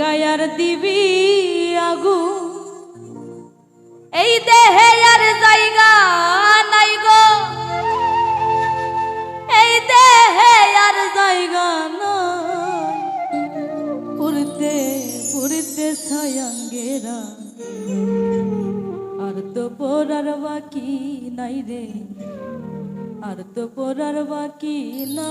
গায়ার দিবি আগু। এই দেহে আর জায়গা নাই গো। এই দেহে আর জায়গা না পুরতে পুরতে ছায়াঙ্গেরা আর তো পড়ার বাকি নাই রে। আর তো পড়ার বাকি না